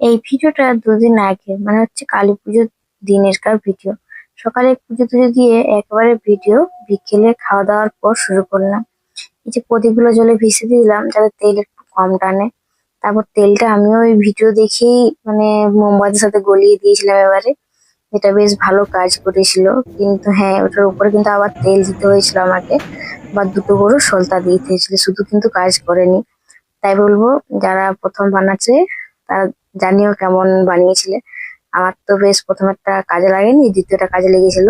এই ভিডিওটা দুদিন আগে মানে হচ্ছে কালী পুজোর দিনেরকার ভিডিও। সকালে পুজো টুজো দিয়ে একবারে ভিডিও, বিকেলে খাওয়া দাওয়ার পর শুরু করলাম। এই যে প্রদীপগুলো জলে ভিজে দিলাম যাতে তেল একটু কম টানে। তারপর তেলটা আমিও ওই ভিডিও দেখেই মানে মোমবাতির সাথে গলিয়ে দিয়েছিলাম এবারে। এটা বেশ ভালো কাজ করেছিল। কিন্তু হ্যাঁ ওটার উপরে কিন্তু আবার তেল দিতে হয়েছিল আমাকে। বা দুটো গরু সলতা দিতে হয়েছিল। শুধু কিন্তু কাজ করেনি। তাই বলব, যারা প্রথম বানাচ্ছে, তারা জানিও কেমন বানিয়েছিলে। আমার তো বেশ প্রথমেরটা কাজে লাগেনি, দ্বিতীয়টা কাজে লেগেছিল।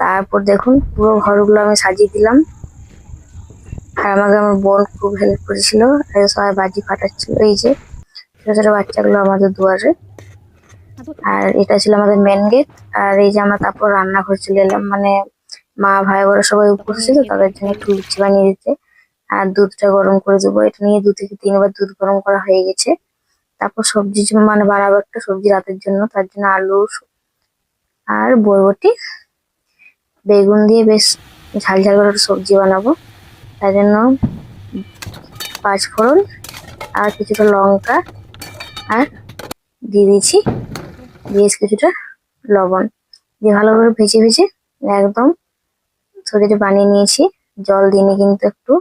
তারপর দেখুন, পুরো ঘরগুলো আমি সাজিয়ে দিলাম। আর আমাকে আমার বোন খুব হেল্প করেছিল সবাই বাজি ফাটাচ্ছিল, এই যে ছোট ছোট বাচ্চাগুলো আমাদের দুয়ারে। আর এটা ছিল আমাদের মেন গেট আর এই যে আমরা তারপর রান্নাঘর চলে এলাম। মানে মা, ভাই, ওরা সবাই উপরে ছিল, তাদের জন্য একটু লুচি বানিয়ে দিতে। আর দুধটা গরম করে দেবো। এটা নিয়ে দু থেকে তিনবার দুধ গরম করা হয়ে গেছে। তারপর সবজি মানে বানাবো একটা সবজি রাতের জন্য, তার জন্য আলু আর বরবটি, বেগুন দিয়ে বেশ ঝাল ঝাল করে সবজি বানাবো। তার জন্য পাঁচ ফোড়ন আর কিছুটা লঙ্কা আর দিয়ে দিয়েছি দিয়েছি কিছুটা লবণ। দিয়ে ভালো করে ভেজে ভেজে একদম সবজিটা বানিয়ে নিয়েছি। জল দিইনি কিন্তু একটু।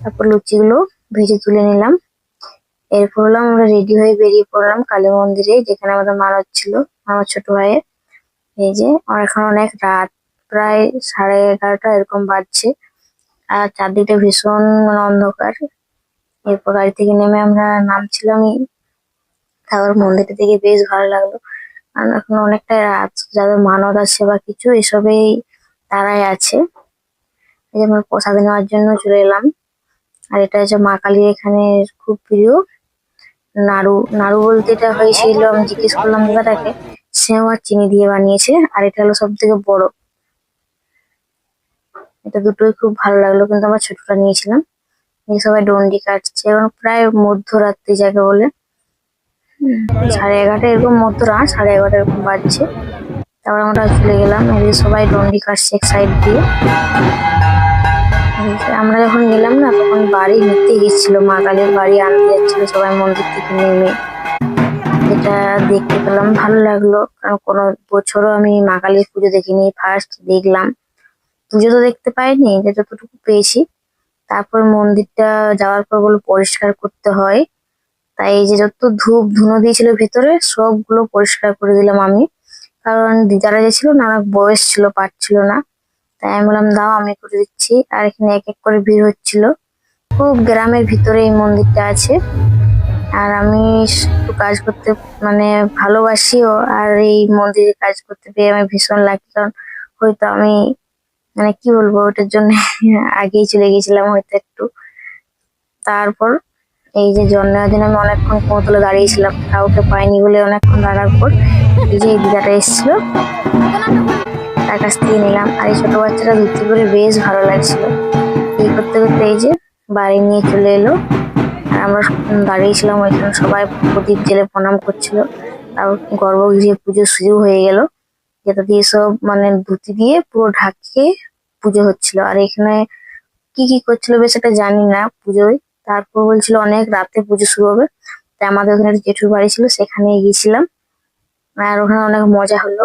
তারপর লুচিগুলো ভেজে তুলে নিলাম। এরপর হলো আমরা রেডি হয়ে বেরিয়ে পড়লাম কালী মন্দিরে, যেখানে আমাদের মানত ছিল আমার ছোট ভাইয়ের। এই যে এখন অনেক রাত, প্রায় সাড়ে এগারোটা, এরকম বাজছে। আর চারদিকটা ভীষণ মানে অন্ধকার। এরপর গাড়ি থেকে নেমে আমরা নামছিলামই। তারপর মন্দিরটা দেখে বেশ ভালো লাগল। কারণ এখন অনেকটা রাত, যাদের মানত আছে বা কিছু, এসবেই তারাই আছে। এই যে আমরা প্রসাদ নেওয়ার জন্য চলে এলাম। আর এটা হচ্ছে মা কালী এখানে খুব প্রিয় নাড়ু নাড়ু বলতে এটা হয়েছিল, আমি জিজ্ঞেস করলাম দাদাটাকে সেও আর চিনি দিয়ে বানিয়েছে, আর এটা হলো সব থেকে বড়। এটা দুটোই খুব ভালো লাগল, কিন্তু আমরা ছোটটা নিয়েছিলাম। সবাই ডন্ডি কাটছে, এবং প্রায় মধ্যরাত্রি যাকে বলে। সাড়ে এগারোটা এরকম মধ্য মধ্যরাত, সাড়ে এগারোটা এরকম বাজছে। তারপর আমরা চলে গেলাম সবাই ডন্ডি কাটছে এক সাইড দিয়ে। বাড়ি নিতে গেছিল মা কালীর বাড়ি আনতে যাচ্ছিল, সবাই মন্দির থেকে নেমে। এটা দেখতে পেলাম, ভালো লাগল, কারণ কোনো বছরও আমি মা কালীর পুজো দেখিনি ফার্স্ট দেখলাম। পুজো তো দেখতে পাইনি যে যতটুকু পেয়েছি। তারপর মন্দিরটা যাওয়ার পর বলো পরিষ্কার করতে হয়। তাই এই যে যত ধূপ ধুনো দিয়েছিল ভেতরে, সবগুলো পরিষ্কার করে দিলাম আমি। কারণ যারা গেছিল না, অনেক বয়স ছিল পারছিল না। তাই আমি বললাম, দাও, আমি করে দিচ্ছি। আর এখানে এক এক করে ভিড় হচ্ছিল। খুব গ্রামের ভিতরে এই মন্দিরটা আছে। আর আমি কাজ করতে মানে ভালোবাসিও আর এই মন্দিরে কাজ করতে পেরে আমি ভীষণ লাকি কারণ হয়তো আমি মানে কি বলব, ওটার জন্য আগেই চলে গেছিলাম হয়তো একটু। তারপর এই যে নেওয়ার আমি অনেকক্ষণ কৌতলে দাঁড়িয়েছিলাম কাউকে পাইনি বলে অনেকক্ষণ দাঁড়ার পর এই যে দিদাটা এসেছিল। তার কাছ থেকে নিলাম। আর এই ছোট বাচ্চাটা ধরতে করে বেশ ভালো লাগছিল। এই করতে করতে এই যে বাড়ি নিয়ে চলে এলো। আর আমরা দাঁড়িয়েছিলাম, ওইখানে সবাই প্রদীপ জেলে প্রণাম করছিল। আর গর্ব গর্ভগৃহে পুজো শুরু হয়ে গেল। যেটা দিয়ে সব মানে ধুতি দিয়ে পুরো ঢাকিয়ে পুজো হচ্ছিল। আর এখানে কি কি করছিল বেশ একটা জানি না পুজোয়। তারপর বলছিল, অনেক রাতে পুজো শুরু হবে। তাই আমাদের ওখানে জেঠুর বাড়ি ছিল সেখানে গিয়েছিলাম। আর ওখানে অনেক মজা হলো।